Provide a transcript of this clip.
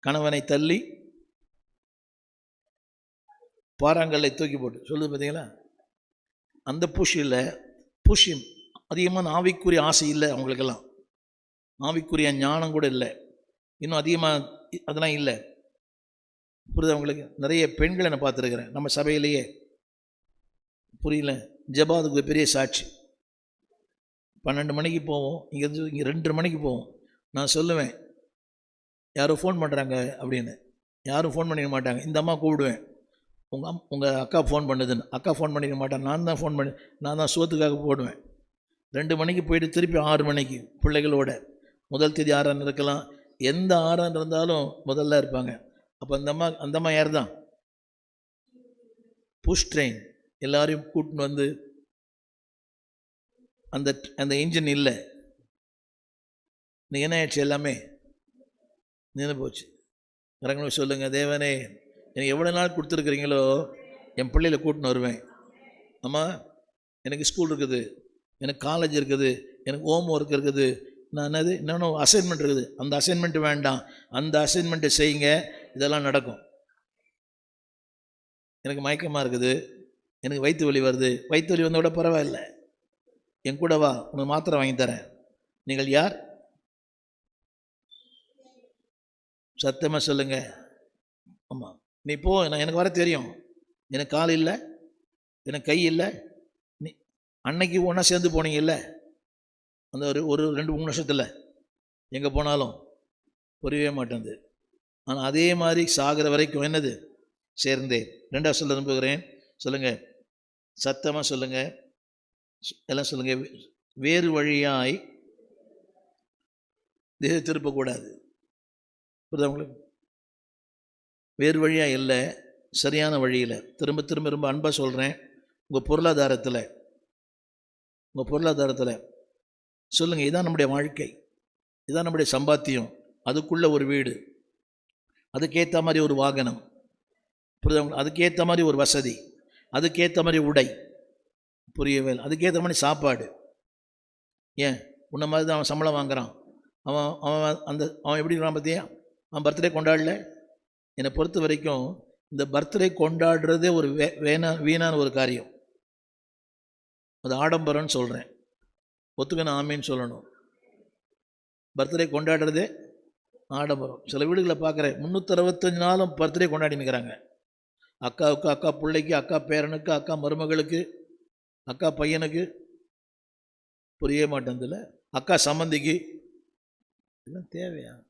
கணவனை தள்ளி பாறாங்கல்லை தூக்கி போட்டு. சொல்லுது பார்த்தீங்களா அந்த புஷ் இல்லை அதிகமான ஆவிக்குரிய ஆசை இல்லை அவங்களுக்கெல்லாம். ஆவிக்குரிய ஞானம் கூட இல்லை. இன்னும் அதிகமாக அதெல்லாம் இல்லை. புரியுது அவங்களுக்கு நிறைய பெண்களை நான் பார்த்துருக்குறேன். நம்ம சபையிலேயே. புரியல? ஜபாதுக்கு பெரிய சாட்சி. பன்னெண்டு மணிக்கு போவோம். இங்கேருந்து இங்கே ரெண்டு மணிக்கு போவோம். நான் சொல்லுவேன். யாரோ ஃபோன் பண்ணுறாங்க அப்படின்னு. யாரும் ஃபோன் பண்ணிக்க மாட்டாங்க. இந்த அம்மா கூப்பிடுவேன். உங்கள் அம் உங்கள் அக்கா ஃபோன் பண்ணுதுன்னு. அக்கா ஃபோன் பண்ணிக்க மாட்டேன். நான் தான் ஃபோன் பண்ணி நான் தான் சோத்துக்காக போடுவேன். ரெண்டு மணிக்கு போயிட்டு திருப்பி ஆறு மணிக்கு பிள்ளைகளோட. முதல் தேதி ஆறான் இருக்கலாம். எந்த ஆறான் இருந்தாலும் முதல்ல இருப்பாங்க. அப்போ அந்த அம்மா அந்த அம்மா யார் தான் புஷ் ட்ரெயின் எல்லாரையும் கூட்டின்னு வந்து அந்த அந்த இன்ஜின் இல்லை. நீ என்ன ஆயிடுச்சு எல்லாமே? நின்று போச்சு. இறங்கணும் சொல்லுங்கள் தேவனே எனக்கு எவ்வளோ நாள் கொடுத்துருக்குறீங்களோ என் பிள்ளையில கூட்டின்னு வருவேன். அம்மா எனக்கு ஸ்கூல் இருக்குது எனக்கு காலேஜ் இருக்குது எனக்கு ஹோம் ஒர்க் இருக்குது. நான் என்னது இன்னொன்று அசைன்மெண்ட் இருக்குது. அந்த அசைன்மெண்ட் வேண்டாம். அந்த அசைன்மெண்ட்டை செய்யுங்க. இதெல்லாம் நடக்கும். எனக்கு மயக்கமாக இருக்குது. எனக்கு வயிற்று வலி வருது. வயிற்று வலி வந்தால் கூட பரவாயில்ல. என் கூட வா உனக்கு மாத்திரை வாங்கி தரேன். நீங்கள் யார்? சத்தமாக சொல்லுங்க. ஆமாம் நீ போ நான் எனக்கு வர தெரியும். எனக்கு கால் இல்லை. எனக்கு கை இல்லை. நீ அன்னைக்கு ஒன்றா சேர்ந்து போனீங்கல்ல? அந்த ஒரு ஒரு ரெண்டு மூணு வருஷத்தில். எங்கே போனாலும். புரியவே மாட்டேங்குது. ஆனால் அதே மாதிரி சாகிற வரைக்கும் என்னது? சேர்ந்தேன். ரெண்டாவது சொல்ல விரும்புகிறேன் சொல்லுங்கள் சத்தமாக சொல்லுங்கள் எல்லாம் சொல்லுங்கள் வேறு வழியாய் தேச திருப்பக்கூடாது புரியுதா உங்களுக்கு? வேறு வழியாக இல்லை சரியான வழியில். திரும்ப திரும்ப ரொம்ப அன்பாக சொல்கிறேன் உங்கள் பொருளாதாரத்தில் உங்கள் பொருளாதாரத்தில் சொல்லுங்கள் இதான் நம்முடைய வாழ்க்கை. இதான் நம்முடைய சம்பாத்தியம். அதுக்குள்ளே ஒரு வீடு. அதுக்கேற்ற மாதிரி ஒரு வாகனம். புரியுதா அதுக்கேற்ற மாதிரி ஒரு வசதி. அதுக்கேற்ற மாதிரி உடை. புரியவே அதுக்கேற்ற மாதிரி சாப்பாடு. ஏன்? உன்ன மாதிரி தான் அவன் சம்பளம் வாங்குறான். அவன் அவன் அந்த அவன் எப்படி இருக்கிறான் பார்த்தியா? அவன் பர்த்டே கொண்டாடல. என்னை பொறுத்த வரைக்கும் இந்த பர்த்டே கொண்டாடுறதே ஒரு வே வேணா வீணான ஒரு காரியம். அது ஆடம்பரம்னு சொல்கிறேன் ஒத்துக்கணும் ஆமின்னு சொல்லணும். பர்த்டே கொண்டாடுறதே ஆடம்பரம். சில வீடுகளை பார்க்குறேன் முந்நூற்றறுபத்தஞ்சு நாளும் பர்த்டே கொண்டாடி நிற்கிறாங்க அக்காவுக்கு அக்கா பிள்ளைக்கு அக்கா பேரனுக்கு அக்கா மருமகளுக்கு அக்கா பையனுக்கு. புரிய மாட்டேன் அக்கா சம்மந்திக்கு. இதெல்லாம் தேவையா?